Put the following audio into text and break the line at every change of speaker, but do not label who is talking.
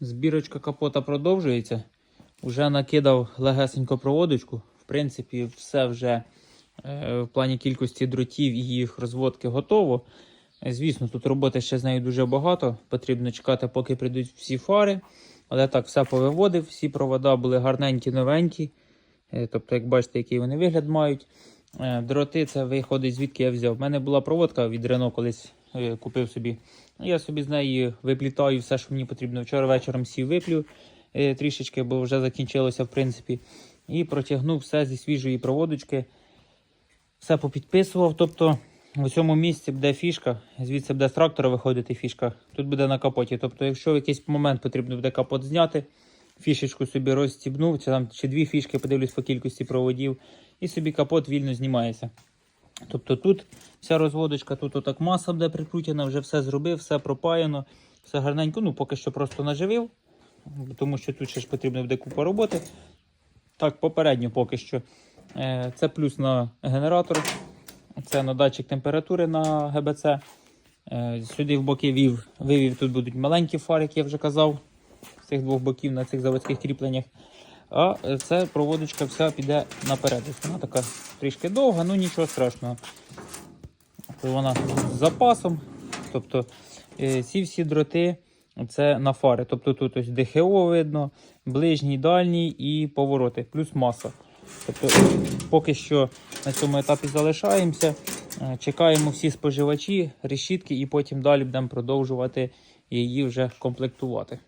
Збірочка капота продовжується. Уже накидав легесенько проводочку. В принципі, все вже е, в плані кількості дротів і їх розводки готово. Звісно, тут роботи ще з нею дуже багато. Потрібно чекати, поки прийдуть всі фари. Але так, все повиводив, всі провода були гарненькі, новенькі. Е, Тобто, як бачите, який вони вигляд мають. Е, Дроти це виходить, звідки я взяв. У мене була проводка від Рено колись купив собі. Я собі з неї виплітаю все, що мені потрібно. Вчора вечором сів виплю е, трішечки, бо вже закінчилося, в принципі. І протягнув все зі свіжої проводочки. Все попідписував. Тобто в цьому місці буде фішка, звідси буде з трактора виходити фішка. Тут буде на капоті. Тобто, якщо в якийсь момент потрібно буде капот зняти, фішечку собі розстібнув, чи там чи дві фішки, подивлюсь по кількості проводів, і собі капот вільно знімається. Тобто тут вся розводочка, тут отак маса буде прикрутена, вже все зробив, все пропаяно, все гарненько. Ну, поки що просто наживив, тому що тут ще ж потрібно буде купа роботи. Так, попередньо поки що. Е, Це плюс на генератор, це на датчик температури на ГБЦ. Е, Сюди в боки вів, вивів, тут будуть маленькі фари, як я вже казав, з цих двох боків на цих заводських кріпленнях. А е, це проводочка вся піде наперед. Вона така трішки довга, ну нічого страшного. Вона з запасом. Тобто е, ці всі дроти це на фари. Тобто тут ось ДХО видно, ближній, дальній і повороти, плюс маса. Тобто, поки що на цьому етапі залишаємося. Е, Чекаємо всі споживачі, решітки, і потім далі будемо продовжувати її вже комплектувати.